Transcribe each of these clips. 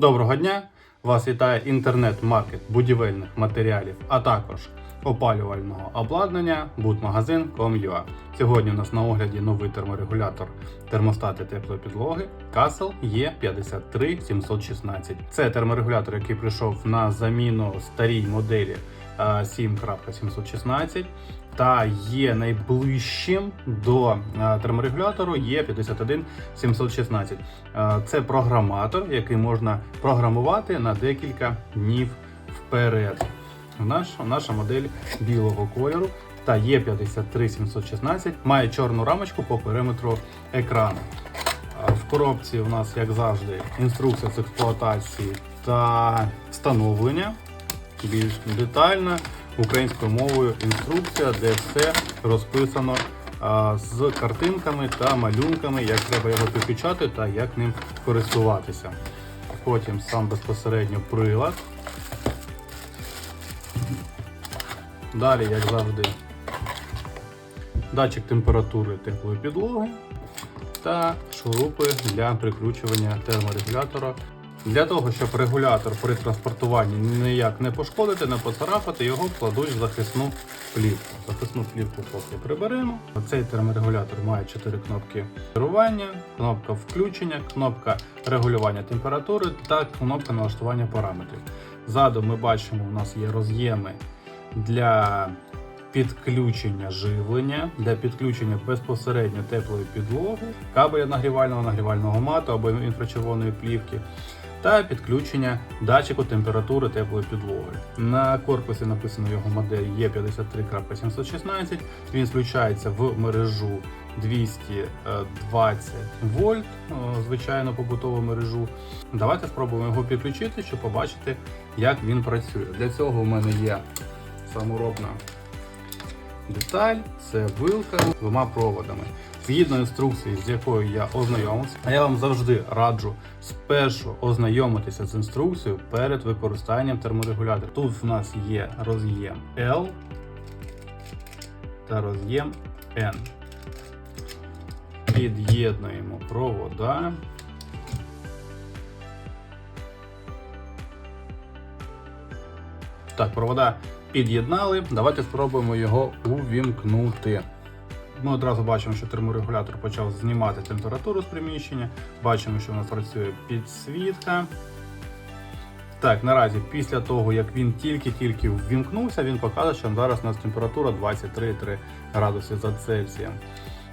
Доброго дня! Вас вітає інтернет-маркет будівельних матеріалів, а також опалювального обладнання будмагазин.com.ua. Сьогодні у нас на огляді новий терморегулятор термостати теплої підлоги Castle E53716. Це терморегулятор, який прийшов на заміну старій моделі 7.716 та є найближчим до е, терморегулятору Е51 716. Е, Це програматор, який можна програмувати на декілька днів вперед. Наш, наша модель білого кольору та Е53 716 має чорну рамочку по периметру екрану. В коробці у нас, як завжди, інструкція з експлуатації та встановлення. Більш детальна українською мовою інструкція, де все розписано а, з картинками та малюнками, як треба його підключати та як ним користуватися. Потім сам безпосередньо прилад. Далі, як завжди, датчик температури теплої підлоги та шурупи для прикручування терморегулятора. Для того, щоб регулятор при транспортуванні ніяк не пошкодити, не поцарапати, його кладуть в захисну плівку. Захисну плівку поки приберемо. Цей терморегулятор має 4 кнопки керування, кнопка включення, кнопка регулювання температури та кнопка налаштування параметрів. Ззаду ми бачимо, у нас є роз'єми для підключення живлення, для підключення безпосередньо теплої підлоги, кабеля нагрівального, нагрівального мату або інфрачервоної плівки. Та підключення датчику температури теплої підлоги. На корпусі написано його модель E53.716. Він включається в мережу 220 вольт, е, звичайно побутову мережу. Давайте спробуємо його підключити, щоб побачити, як він працює. Для цього в мене є саморобна деталь, це вилка з двома проводами. Згідно інструкції, з якою я ознайомився, а я вам завжди раджу спершу ознайомитися з інструкцією перед використанням терморегулятора. Тут в нас є роз'єм L та роз'єм N. Під'єднуємо провода. Так, провода під'єднали. Давайте спробуємо його увімкнути. Ми одразу бачимо, що терморегулятор почав знімати температуру з приміщення. Бачимо, що у нас працює підсвітка. Так, наразі, після того, як він тільки-тільки ввімкнувся, він показує, що зараз у нас температура 23,3 градуси за Цельсієм.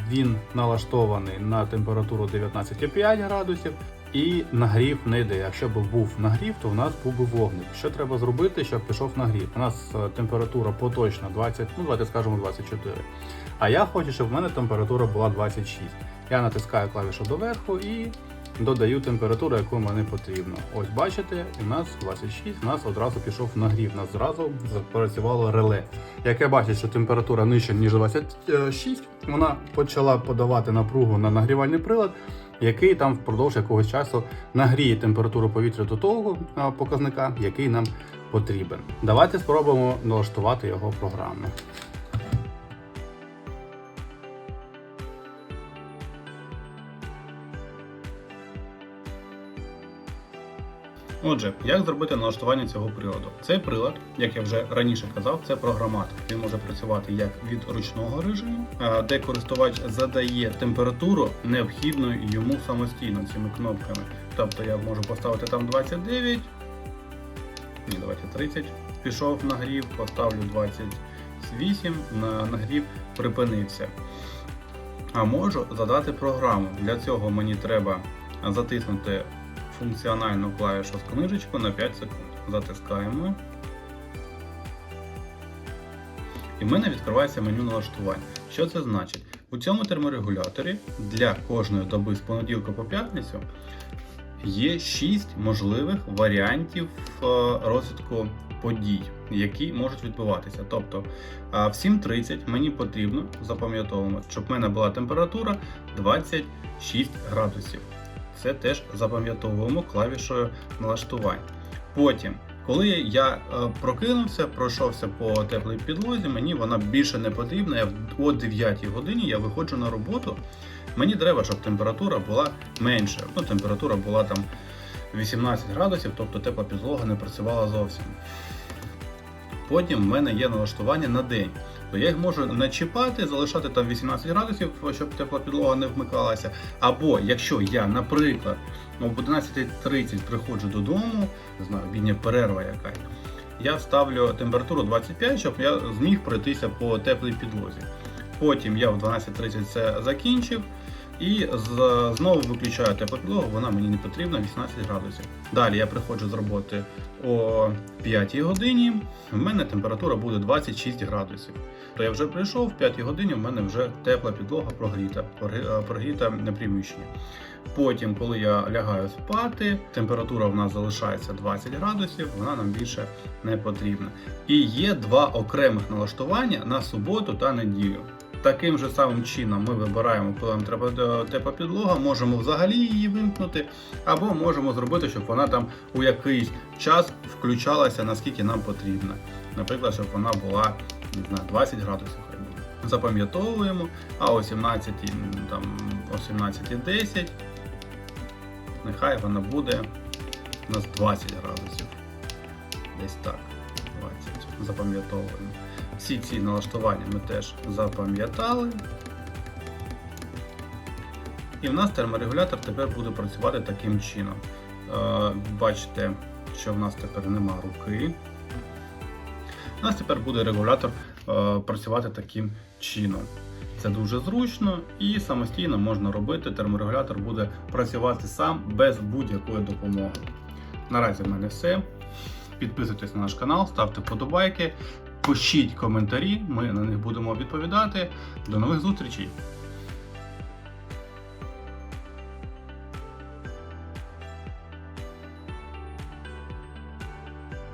Він налаштований на температуру 19,5 градусів і нагрів не йде. Якщо б був нагрів, то в нас був би вогник. Що треба зробити, щоб пішов нагрів? У нас е, температура поточна 20, ну давайте скажемо 24. А я хочу, щоб в мене температура була 26. Я натискаю клавішу доверху і додаю температуру, яку мені потрібно. Ось бачите, у нас 26, у нас одразу пішов нагрів. У нас зразу запрацювало реле. Яке бачить, що температура нижча, ніж 26, вона почала подавати напругу на нагрівальний прилад, який там впродовж якогось часу нагріє температуру повітря до того показника, який нам потрібен. Давайте спробуємо налаштувати його програмно. Отже, як зробити налаштування цього приладу? Цей прилад, як я вже раніше казав, це програматор. Він може працювати як від ручного режиму, де користувач задає температуру необхідну йому самостійно цими кнопками. Тобто я можу поставити там 29, ні, давайте 30. Пішов нагрів, поставлю 28, на нагрів припинився. А можу задати програму. Для цього мені треба затиснути функціональну клавішу з книжечку на 5 секунд. Затискаємо. І в мене відкривається меню налаштувань. Що це значить? У цьому терморегуляторі для кожної доби з понеділка по п'ятницю є 6 можливих варіантів е, розвитку подій, які можуть відбуватися. Тобто е, в 7.30 мені потрібно запам'ятовуємо, щоб в мене була температура 26 градусів. Це теж запам'ятовуємо клавішою налаштувань. Потім, коли я е, прокинувся, пройшовся по теплій підлозі, мені вона більше не потрібна. Я о 9 годині я виходжу на роботу. Мені треба, щоб температура була менша. Ну, температура була там 18 градусів, тобто тепла підлога не працювала зовсім. Потім в мене є налаштування на день. То я їх можу не чіпати, залишати там 18 градусів, щоб тепла підлога не вмикалася. Або якщо я, наприклад, ну, об 11.30 приходжу додому, не знаю, обідня перерва якась, я ставлю температуру 25, щоб я зміг пройтися по теплій підлозі. Потім я в 12.30 це закінчив. І знову виключаю теплу підлогу, вона мені не потрібна 18 градусів. Далі я приходжу з роботи о 5 годині, в мене температура буде 26 градусів. То я вже прийшов, в 5 годині в мене вже тепла підлога прогріта, прогрі- е, прогріта не приміщення. Потім, коли я лягаю спати, температура в нас залишається 20 градусів, вона нам більше не потрібна. І є два окремих налаштування на суботу та неділю. Таким же самим чином ми вибираємо, коли нам е, тепла підлога, можемо взагалі її вимкнути, або можемо зробити, щоб вона там у якийсь час включалася, наскільки нам потрібно. Наприклад, щоб вона була знаю, 20 градусів. Запам'ятовуємо, а о 17, там, о 17.10 нехай вона буде у нас 20 градусів. Десь так. 20. Запам'ятовуємо. Всі ці налаштування ми теж запам'ятали. І в нас терморегулятор тепер буде працювати таким чином. Е, бачите, що в нас тепер нема руки. У нас тепер буде регулятор е, працювати таким чином. Це дуже зручно і самостійно можна робити. Терморегулятор буде працювати сам без будь-якої допомоги. Наразі в мене все. Підписуйтесь на наш канал, ставте вподобайки, пишіть коментарі, ми на них будемо відповідати. До нових зустрічей!